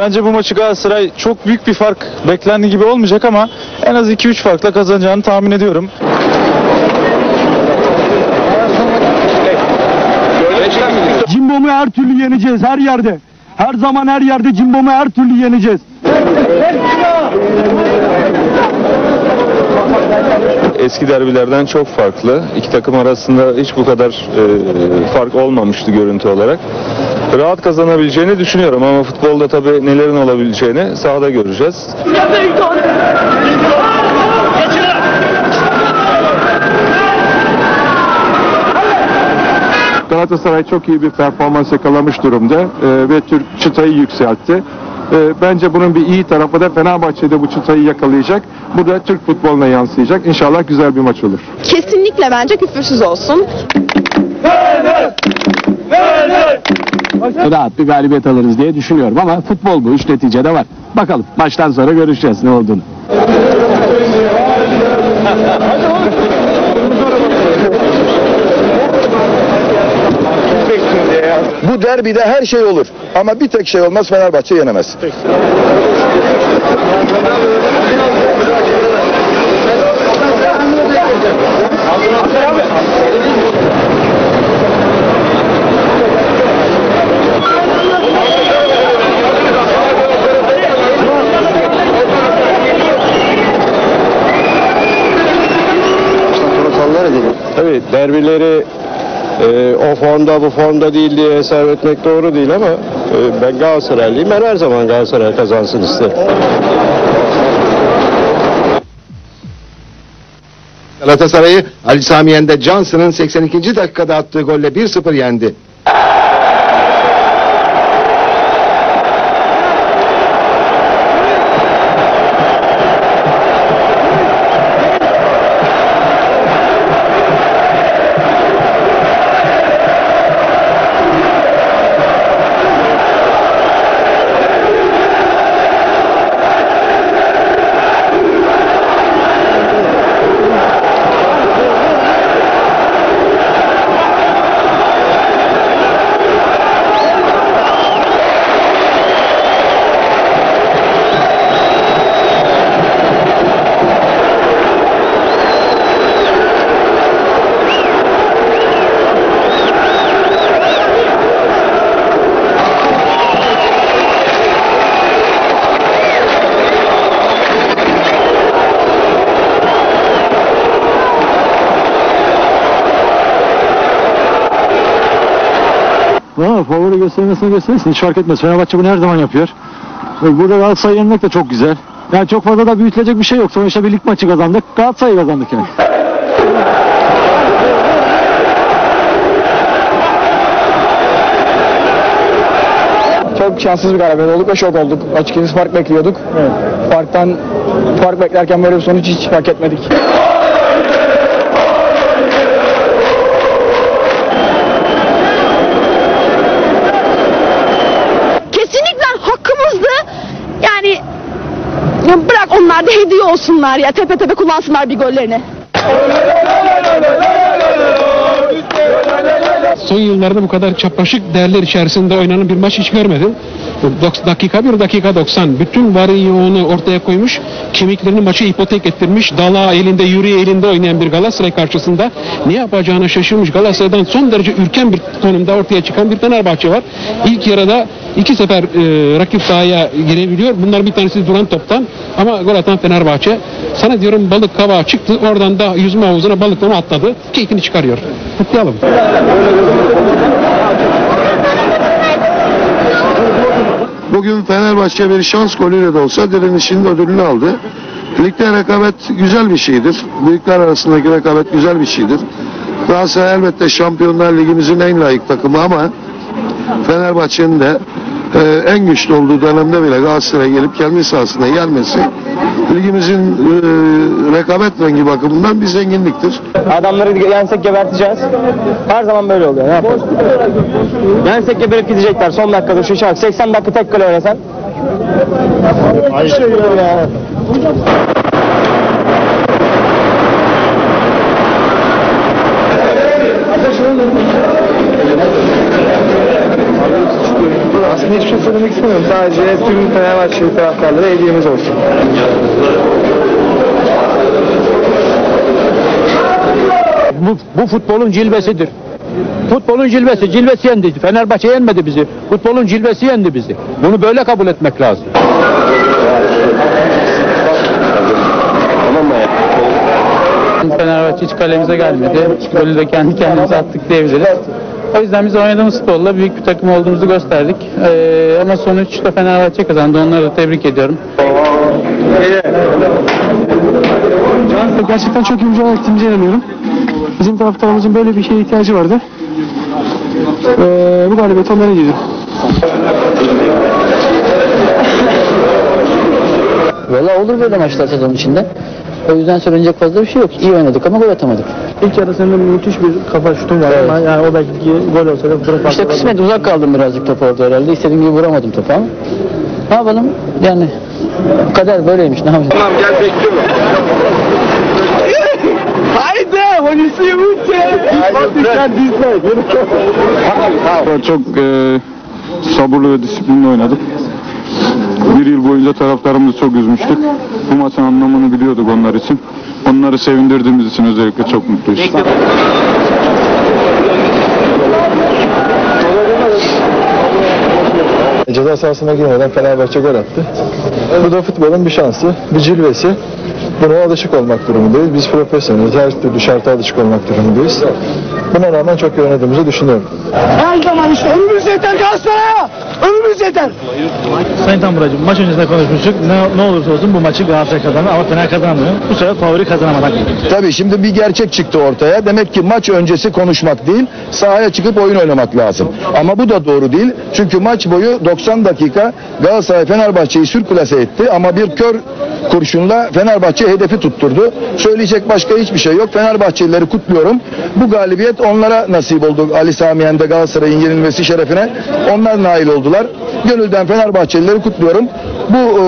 Bence bu maçı Galatasaray çok büyük bir fark beklendiği gibi olmayacak ama en az 2-3 farkla kazanacağını tahmin ediyorum. Cimbom'u her türlü yeneceğiz her yerde. Her zaman her yerde Cimbom'u her türlü yeneceğiz. Eski derbilerden çok farklı. İki takım arasında hiç bu kadar e, fark olmamıştı görüntü olarak. Rahat kazanabileceğini düşünüyorum ama futbolda tabii nelerin olabileceğini sahada göreceğiz. Galatasaray çok iyi bir performans yakalamış durumda e, ve Türk çıtayı yükseltti. E, bence bunun bir iyi tarafı da Fenerbahçe'de bu çıtayı yakalayacak. Bu da Türk futboluna yansıyacak. İnşallah güzel bir maç olur. Kesinlikle bence küfürsüz olsun. Rahat bir galibiyet alırız diye düşünüyorum ama futbol bu. Üç netice de var. Bakalım maçtan sonra görüşeceğiz ne olduğunu. Bu derbide her şey olur. Ama bir tek şey olmaz Fenerbahçe yenemez. Tabii derbileri e, o formda bu formda değil diye hesap etmek doğru değil ama e, ben Galatasaraylıyım. Ben her zaman Galatasaray kazansın isterim. Galatasaray'ı Ali Sami Yen'de Johnson'ın 82. dakikada attığı golle 1-0 yendi. Valla favori göstermesine göstersin hiç fark etmez. Fenerbahçe bunu her zaman yapıyor. Burada Galatasaray yenmek de çok güzel. Yani çok fazla da büyütülecek bir şey yok. Sonuçta bir lig maçı kazandık. Galatasaray kazandık yani. Çok şanssız bir galibiyet olduk ve şok olduk. Açıkçası fark bekliyorduk. Farktan fark beklerken böyle bir sonuç hiç hak etmedik. Kesinlikle hakkımızdı. Yani onlar da hediye olsunlar ya. Tepe tepe kullansınlar bir gollerini. Son yıllarda bu kadar çapraşık değerler içerisinde oynanan bir maç hiç görmedim. Dakika bir dakika 90. Bütün varı yoğunu ortaya koymuş. Kemiklerini maçı ipotek ettirmiş. Dala elinde, yüreği elinde oynayan bir Galatasaray karşısında ne yapacağını şaşırmış. Galatasaray'dan son derece ürken bir konumda ortaya çıkan bir Fenerbahçe var. İlk yarıda iki sefer e, rakip sahaya girebiliyor. Bunlar bir tanesi duran toptan ama gol atan Fenerbahçe. Sana diyorum balık kavağa çıktı. Oradan da yüzme havuzuna balıklama atladı. Keyfini çıkarıyor. Kutlayalım. Bugün Fenerbahçe bir şans golüyle de olsa direnişinin ödülünü aldı. Ligde rekabet güzel bir şeydir. Büyükler arasındaki rekabet güzel bir şeydir. Galatasaray elbette Şampiyonlar Ligimizin en layık takımı ama Fenerbahçe'nin de e, en güçlü olduğu dönemde bile Galatasaray'a gelip kendi sahasına gelmesi ligimizin e, rekabet rengi bakımından bir zenginliktir. Adamları yensek geberteceğiz. Her zaman böyle oluyor. Ne yapalım? Yensek geberip gidecekler son dakikada şu şarkı. 80 dakika tek kale oynasan. Ayşe şey ya. Söylemek istemiyorum. Sadece tüm Fenerbahçe taraftarlara hediyemiz olsun. Bu, bu futbolun cilvesidir. Futbolun cilvesi, cilvesi yendi. Fenerbahçe yenmedi bizi. Futbolun cilvesi yendi bizi. Bunu böyle kabul etmek lazım. Fenerbahçe hiç kalemize gelmedi. Golü de kendi kendimize attık diyebiliriz. O yüzden biz oynadığımız futbolla büyük bir takım olduğumuzu gösterdik. Ee, ama sonuçta Fenerbahçe kazandı. Onları da tebrik ediyorum. Gerçekten çok iyi mücadele ettiğimize inanıyorum. Bizim taraftarımızın böyle bir şeye ihtiyacı vardı. Ee, bu galibiyet onlara gidiyor. Valla olur böyle maçlar sezon içinde. O yüzden söylenecek fazla bir şey yok. İyi oynadık ama gol atamadık. İlk yarı senin müthiş bir kafa şutun var ama yani o belki gol olsa da durum İşte kısmet uzak kaldım birazcık top orada herhalde. İstediğim gibi vuramadım topu ama. Ne yapalım? Yani kader böyleymiş. Ne yapalım? Çok e, sabırlı ve disiplinli oynadık. Bir yıl boyunca taraftarımızı çok üzmüştük. Bu maçın anlamını biliyorduk onlar için. Onları sevindirdiğimiz için özellikle çok mutluyuz. Ceza sahasına girmeden Fenerbahçe gol attı. Bu da futbolun bir şansı, bir cilvesi. Buna alışık olmak durumundayız. Biz profesyoneliz. Her türlü şarta alışık olmak durumundayız. Buna rağmen çok iyi oynadığımızı düşünüyorum. Her zaman işte önümüz yeter Galatasaray'a! Önümüz yeter! Sayın Tamburacığım maç öncesinde konuşmuştuk. Ne, ne olursa olsun bu maçı Galatasaray kazanır ama Fener kazanamıyor. Bu sefer favori kazanamadan Tabii şimdi bir gerçek çıktı ortaya. Demek ki maç öncesi konuşmak değil, sahaya çıkıp oyun oynamak lazım. Ama bu da doğru değil. Çünkü maç boyu 90 dakika Galatasaray Fenerbahçe'yi sürklase etti ama bir kör kurşunla Fenerbahçe hedefi tutturdu. Söyleyecek başka hiçbir şey yok. Fenerbahçelileri kutluyorum. Bu galibiyet onlara nasip oldu. Ali Sami Yen'de Galatasaray'ın yenilmesi şerefine. Onlar nail oldular. Gönülden Fenerbahçelileri kutluyorum. Bu e,